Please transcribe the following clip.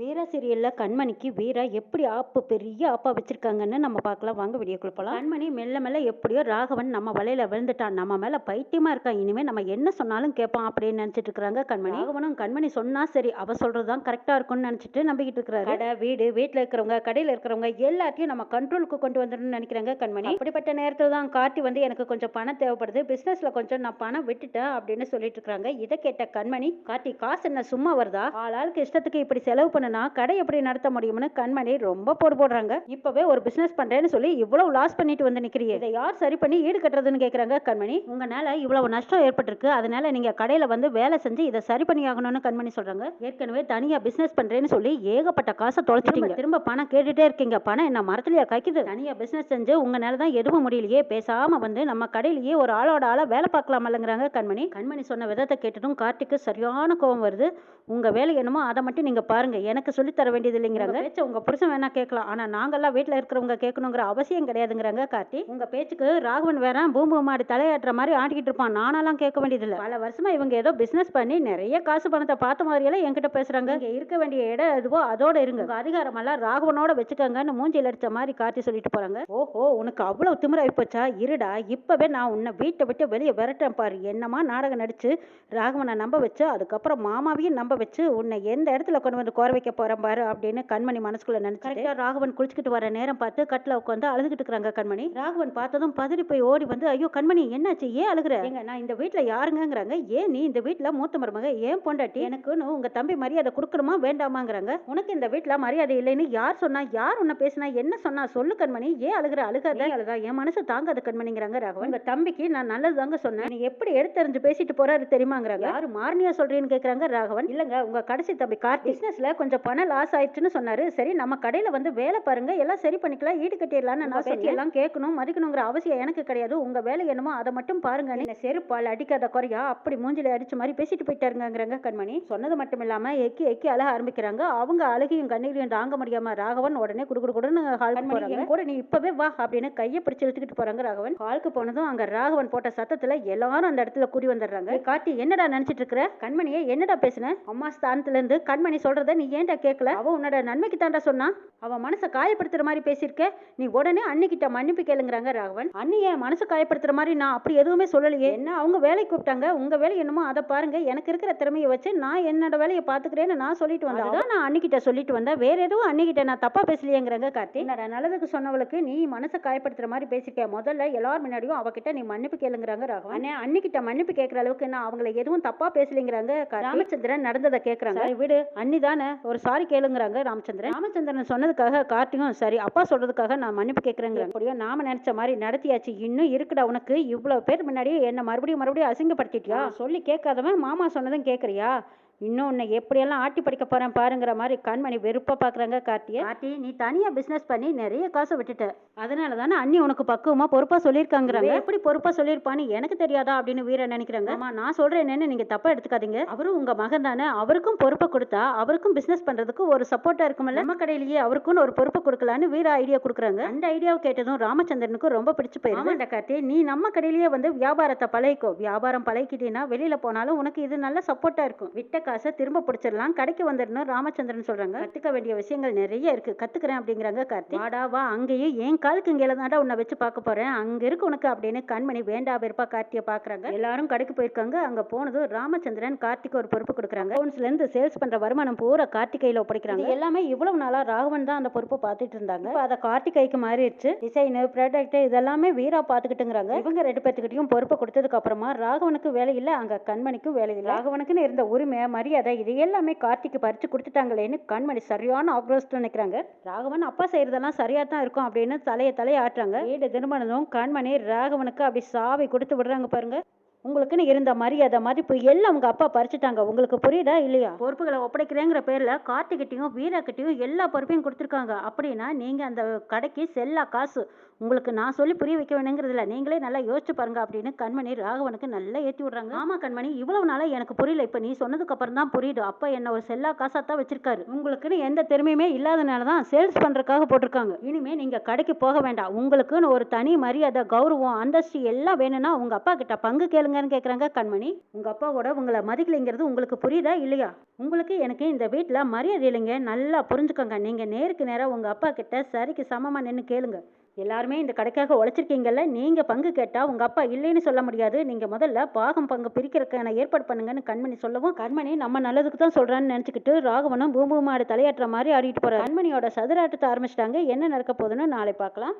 வீரா சீரியலில் கண்மணிக்கு வீரா எப்படி ஆப்பு பெரிய ஆப்பா வச்சிருக்காங்கன்னு நம்ம பார்க்கலாம். வாங்க வீடியோ போகலாம் கண்மணி மெல்ல மெல்ல எப்படியோ ராகவன் நம்ம வலையில விழுந்துட்டான். நம்ம மேல பைத்தியமா இருக்கான். இனிமே நம்ம என்ன சொன்னாலும் கேட்பான் அப்படின்னு நினைச்சிட்டு இருக்காங்க கண்மணி. ராகவனும் கண்மணி சொன்னா சரி அவ சொல்றதுதான் கரெக்டா இருக்கும்னு நினைச்சிட்டு நம்பிக்கிட்டு இருக்கிறாரு. கடை வீடு வீட்டுல இருக்கிறவங்க கடையில இருக்கிறவங்க எல்லாத்தையும் நம்ம கண்ட்ரோலுக்கு கொண்டு வந்துடணும்னு நினைக்கிறாங்க கண்மணி. அப்படிப்பட்ட நேரத்துல தான் காட்டி வந்து எனக்கு கொஞ்சம் பணம் தேவைப்படுது. பிசினஸ்ல கொஞ்சம் நான் பணம் விட்டுட்டேன் அப்படின்னு சொல்லிட்டு இருக்காங்க இதை கேட்ட கண்மணி காட்டி காசு என்ன சும்மா வருதா? ஆளாளுக்கு இஷ்டத்துக்கு இப்படி செலவு பண்ண பண்ணுனா கடை எப்படி நடத்த முடியும்னு கண்மணி ரொம்ப போடு போடுறாங்க. இப்பவே ஒரு பிசினஸ் பண்றேன்னு சொல்லி இவ்வளவு லாஸ் பண்ணிட்டு வந்து நிக்கிறீங்க இதை யார் சரி பண்ணி ஈடு கட்டுறதுன்னு கேக்குறாங்க கண்மணி. உங்களால இவ்வளவு நஷ்டம் ஏற்பட்டிருக்கு. அதனால நீங்க கடையில வந்து வேலை செஞ்சு இதை சரி பண்ணி ஆகணும்னு கண்மணி சொல்றாங்க. ஏற்கனவே தனியா பிசினஸ் பண்றேன்னு சொல்லி ஏகப்பட்ட காசை தொலைச்சிட்டீங்க. திரும்ப பணம் கேட்டுட்டே இருக்கீங்க. பணம் என்ன மரத்துலயா காய்க்குது? தனியா பிசினஸ் செஞ்சு உங்களால தான் எதுவும் முடியலையே. பேசாம வந்து நம்ம கடையிலேயே ஒரு ஆளோட ஆளா வேலை பார்க்கலாமல்லங்கிறாங்க கண்மணி. கண்மணி சொன்ன விதத்தை கேட்டதும் கார்த்திக்கு சரியான கோவம் வருது. உங்க வேலை என்னமோ அதை மட்டும் நீங்க பாருங்க. எனக்கு சொல்லித்தர வேண்டியது இல்லைங்கிறாங்க பேச்சை உங்க புருஷன் வேணா கேட்கலாம். ஆனா நாங்கெல்லாம் வீட்டில் இருக்கிறவங்க கேட்கணுங்கிற அவசியம் கிடையாதுங்கிறாங்க கார்த்தி. உங்க பேச்சுக்கு ராகவன் வேற பூம்பு மாடி தலையாட்டுற மாதிரி ஆட்டிக்கிட்டு இருப்பான். நானெல்லாம் கேட்க வேண்டியதில்லை. பல வருஷமா இவங்க ஏதோ பிசினஸ் பண்ணி நிறைய காசு பணத்தை பார்த்த மாதிரியெல்லாம் என்கிட்ட பேசுறாங்க. இங்க இருக்க வேண்டிய இடம் எதுவோ அதோட இருங்க. அதிகாரமெல்லாம் ராகவனோட வச்சுக்கோங்கன்னு மூஞ்சில் அடிச்ச மாதிரி கார்த்தி சொல்லிட்டு போறாங்க. ஓஹோ உனக்கு அவ்வளவு திமிராகி போச்சா? இருடா இப்பவே நான் உன்னை வீட்டை விட்டு வெளியே விரட்டேன் பாரு. என்னமா நாடகம் நடிச்சு ராகவனை நம்ப வச்சு அதுக்கப்புறம் மாமாவையும் நம்ப வச்சு உன்னை எந்த இடத்துல கொண்டு வந்து கோரவை வைக்க போறேன் பாரு அப்படின்னு கண்மணி மனசுக்குள்ள நினைச்சு ராகவன் குளிச்சுக்கிட்டு வர நேரம் பார்த்து கட்டில உட்காந்து அழுதுகிட்டு இருக்காங்க கண்மணி. ராகவன் பார்த்ததும் பதறி போய் ஓடி வந்து ஐயோ கண்மணி என்னாச்சு? ஏன் அழுகுற? ஏங்க நான் இந்த வீட்ல யாருங்கங்கிறாங்க? ஏன் நீ இந்த வீட்ல மூத்த மருமக? ஏன் பொண்டாட்டி? எனக்குன்னு உங்க தம்பி மரியாதை கொடுக்கணுமா வேண்டாமாங்கிறாங்க. உனக்கு இந்த வீட்ல மரியாதை இல்லைன்னு யார் சொன்னா யார் உன்னை பேசினா என்ன சொன்னா சொல்லு கண்மணி. ஏன் அழுகுற? அழுகாத. அழுகா என் மனசு தாங்காது கண்மணிங்கிறாங்க ராகவன். உங்க தம்பிக்கு நான் நல்லது தாங்க சொன்னேன் நீ எப்படி எடுத்தறிஞ்சு பேசிட்டு போறாரு தெரியுமாங்கிறாங்க? யாரு மார்னியா சொல்றேன்னு கேக்குறாங்க ராகவன். இல்லங்க உங்க கடைசி தம்பி கார்த்தி பிசினஸ்ல கொஞ்சம் பணம் லாஸ் ஆயிடுச்சுன்னு சொன்னாரு. சரி நம்ம கடையில வந்து வேலை பாருங்க. எல்லாம் சரி பண்ணிக்கலாம். ஈடு கட்டிடலாம்னு நான் பேச்சு எல்லாம் கேட்கணும். மதிக்கணுங்கிற அவசியம் எனக்கு கிடையாது. உங்க வேலை என்னமோ அதை மட்டும் பாருங்க. நீங்க செருப்பால் அடிக்காத குறையா அப்படி மூஞ்சில அடிச்ச மாதிரி பேசிட்டு போயிட்டாருங்கிறாங்க கண்மணி. சொன்னது மட்டும் இல்லாம எக்கி எக்கி அழக ஆரம்பிக்கிறாங்க. அவங்க அழுகையும் கண்ணீரையும் தாங்க முடியாம ராகவன் உடனே குடு குடு குடுன்னு ஹால் போறாங்க. கூட நீ இப்பவே வா அப்படின்னு கையை பிடிச்சு இழுத்துக்கிட்டு போறாங்க ராகவன். ஹாலுக்கு போனதும் அங்க ராகவன் போட்ட சத்தத்துல எல்லாரும் அந்த இடத்துல கூடி வந்துடுறாங்க. "ஏய், கார்த்தி என்னடா நினைச்சிட்டு இருக்கிற? கண்மணியே என்னடா பேசுன? அம்மா ஸ்தானத்துல இருந்து கண்மணி சொல்றத நீ ஏன்டா கேட்கல அவ உன்னோட நன்மைக்கு தாண்டா சொன்னா. அவ மனசை காயப்படுத்துற மாதிரி பேசியிருக்க. நீ உடனே அன்னிக்கிட்ட மன்னிப்பு கேளுங்கிறாங்க ராகவன். அண்ணி என் மனசு காயப்படுத்துற மாதிரி நான் அப்படி எதுவுமே சொல்லலையே? என்ன அவங்க வேலைக்கு கூப்பிட்டாங்க? உங்க வேலை என்னமோ அதை பாருங்க. எனக்கு இருக்கிற திறமையை வச்சு நான் என்னோட வேலையை பாத்துக்கிறேன்னு நான் சொல்லிட்டு வந்தேன். நான் அன்னிக்கிட்ட சொல்லிட்டு வந்தேன். வேற எதுவும் அன்னிக்கிட்ட நான் தப்பா பேசலையேங்கிறாங்க கார்த்தி. என்னடா நல்லதுக்கு சொன்னவளுக்கு நீ மனசை காயப்படுத்துற மாதிரி பேசிக்க முதல்ல எல்லார் முன்னாடியும் அவகிட்ட நீ மன்னிப்பு கேளுங்கிறாங்க ராகவன். அண்ணே அன்னிக்கிட்ட மன்னிப்பு கேட்கற அளவுக்கு நான் அவங்கள எதுவும் தப்பா பேசலைங்கிறாங்க. ராமச்சந்திரன் நடந்ததை கேட்கறாங்க விடு. அண்ணி தானே ஒரு சாரி கேளுங்கிறாங்க ராமச்சந்திரன். ராமச்சந்திரன் சொன்னதுக்காக கார்த்திகும் சரி அப்பா சொல்றதுக்காக நான் மன்னிப்பு கேட்கறேங்க அப்படியோ நாம நினைச்ச மாதிரி நடத்தியாச்சு. இன்னும் இருக்குடா உனக்கு. இவ்வளவு பேர் முன்னாடி என்ன மறுபடியும் மறுபடியும் அசிங்கப்படுத்திட்டியா? சொல்லி கேட்காதவன் மாமா சொன்னதும் கேட்கறியா இன்னும் உன்னை எப்படியெல்லாம் ஆட்டி படிக்க போறேன் பாருங்கிற மாதிரி கண்மணி வெறுப்பா பாக்குறாங்க கார்த்திய. கார்த்தி நீ தனியா பிசினஸ் பண்ணி நிறைய காசை விட்டுட்ட. அதனால தானே அண்ணி உனக்கு பக்குவமா பொறுப்பா சொல்லியிருக்காங்கிறாங்க. எப்படி பொறுப்பா சொல்லியிருப்பான்னு எனக்கு தெரியாதா அப்படின்னு வீர நினைக்கிறாங்க. ஆமா நான் சொல்றேன் என்னன்னு நீங்க தப்பா எடுத்துக்காதீங்க. அவரும் உங்க மகன் தானே. அவருக்கும் பொறுப்பை கொடுத்தா அவருக்கும் பிசினஸ் பண்றதுக்கு ஒரு சப்போர்ட்டா இருக்கும்ல. நம்ம கடையிலேயே அவருக்குன்னு ஒரு பொறுப்பை கொடுக்கலான்னு வீர ஐடியா கொடுக்குறாங்க. அந்த ஐடியாவை கேட்டதும் ராமச்சந்திரனுக்கு ரொம்ப பிடிச்சு போயிருக்கு ஆமாண்டா கார்த்தி நீ நம்ம கடையிலேயே வந்து வியாபாரத்தை பழகிக்கோ. வியாபாரம் பழகிக்கிட்டீங்கன்னா வெளியில போனாலும் உனக்கு இது நல்ல சப்போர்ட்டா இருக்கும். விட்ட காசை திரும்ப பிடிச்சிடலாம். கடைக்கு வந்துடணும். ராமச்சந்திரன் சொல்றாங்க. கத்துக்க வேண்டிய விஷயங்கள் நிறைய இருக்கு. கத்துக்கிறேன் அப்படிங்கிறாங்க கார்த்தி. வாடா வா அங்கேயும் என் காலுக்கு இங்கே தாண்டா உன்னை வச்சு பார்க்க போறேன். அங்க இருக்கு உனக்கு அப்படின்னு கண்மணி வேண்டா வெறுப்பா கார்த்தியை பாக்குறாங்க எல்லாரும் கடைக்கு போயிருக்காங்க. அங்க போனதும் ராமச்சந்திரன் கார்த்திக்கு ஒரு பொறுப்பு கொடுக்குறாங்க. அக்கௌண்ட்ஸ்ல இருந்து சேல்ஸ் பண்ற வருமானம் பூரா கார்த்திகையில ஒப்படைக்கிறாங்க. எல்லாமே இவ்வளவு நாளா ராகவன் தான் அந்த பொறுப்பை பார்த்துட்டு இருந்தாங்க. அதை கார்த்திகைக்கு மாறிடுச்சு. டிசைனு ப்ராடக்ட் இதெல்லாமே வீரா பாத்துக்கிட்டுங்கிறாங்க இவங்க ரெண்டு பேர்த்துக்கிட்டையும் பொறுப்பை கொடுத்ததுக்கு அப்புறமா ராகவனுக்கு வேலை இல்ல அங்க கண்மணிக்கும் வேலை இல்லை. ராகவனுக்குன்னு இருந்த உரிமை மரியாதை இது எல்லாமே கார்த்திக்கு பறித்து கொடுத்துட்டாங்களேன்னு கண்மணி சரியான ஆக்ரோஷத்தில் நினைக்கிறாங்க ராகவன் அப்பா செய்கிறதெல்லாம் சரியாக தான் இருக்கும் அப்படின்னு தலையை தலையை ஆட்டுறாங்க. வீடு திருமணதும் கண்மணி ராகவனுக்கு அப்படி சாவி கொடுத்து விடுறாங்க பாருங்கள் உங்களுக்குன்னு இருந்த மரியாதை மதிப்பு எல்லாம் உங்கள் அப்பா பறிச்சுட்டாங்க. உங்களுக்கு புரியுதா இல்லையா? பொறுப்புகளை ஒப்படைக்கிறேங்கிற பேரில் கார்த்திகிட்டையும் வீராக்கிட்டையும் எல்லா பொறுப்பையும் கொடுத்துருக்காங்க. அப்படின்னா நீங்கள் அந்த கடைக்கு செல்லா காசு. உங்களுக்கு நான் சொல்லி புரிய வைக்க வேணுங்கிறதுல நீங்களே நல்லா யோசிச்சு பாருங்க அப்படின்னு கண்மணி ராகவனுக்கு நல்லா ஏற்றி விடுறாங்க. ஆமா கண்மணி இவ்வளவு நாளாக எனக்கு புரியல. இப்போ நீ சொன்னதுக்கு அப்புறம் தான் புரியுது. அப்பா என்ன ஒரு செல்லா காசாக தான் வச்சிருக்காரு. உங்களுக்குன்னு எந்த திறமையுமே இல்லாதனால தான் சேல்ஸ் பண்ணுறதுக்காக போட்டிருக்காங்க. இனிமேல் நீங்கள் கடைக்கு போக வேண்டாம். உங்களுக்குன்னு ஒரு தனி மரியாதை கௌரவம் அந்தஸ்து எல்லாம் வேணும்னா உங்கள் அப்பா கிட்ட பங்கு கேளுங்க. கேளுங்கன்னு கேட்குறாங்க கண்மணி. உங்கள் அப்பாவோட உங்களை மதிக்கலைங்கிறது உங்களுக்கு புரியுதா இல்லையா? உங்களுக்கு எனக்கு இந்த வீட்டில் மரியாதை இல்லைங்க. நல்லா புரிஞ்சுக்கோங்க. நீங்கள் நேருக்கு நேராக உங்கள் அப்பா கிட்ட சரிக்கு சமமாக நின்று கேளுங்க. எல்லாருமே இந்த கடைக்காக உழைச்சிருக்கீங்கல்ல நீங்கள் பங்கு கேட்டால் உங்கள் அப்பா இல்லைன்னு சொல்ல முடியாது. நீங்கள் முதல்ல பாகம் பங்கு பிரிக்கிறதுக்கான ஏற்பாடு பண்ணுங்கன்னு கண்மணி சொல்லவும் கண்மணி நம்ம நல்லதுக்கு தான் சொல்கிறான்னு நினச்சிக்கிட்டு ராகவனும் பூம்பூமாடு தலையாட்டுற மாதிரி ஆடிட்டு போகிறார் கண்மணியோட சதுராட்டத்தை ஆரம்பிச்சிட்டாங்க. என்ன நடக்க போகுதுன்னு நாளை பார்க்கலாம்.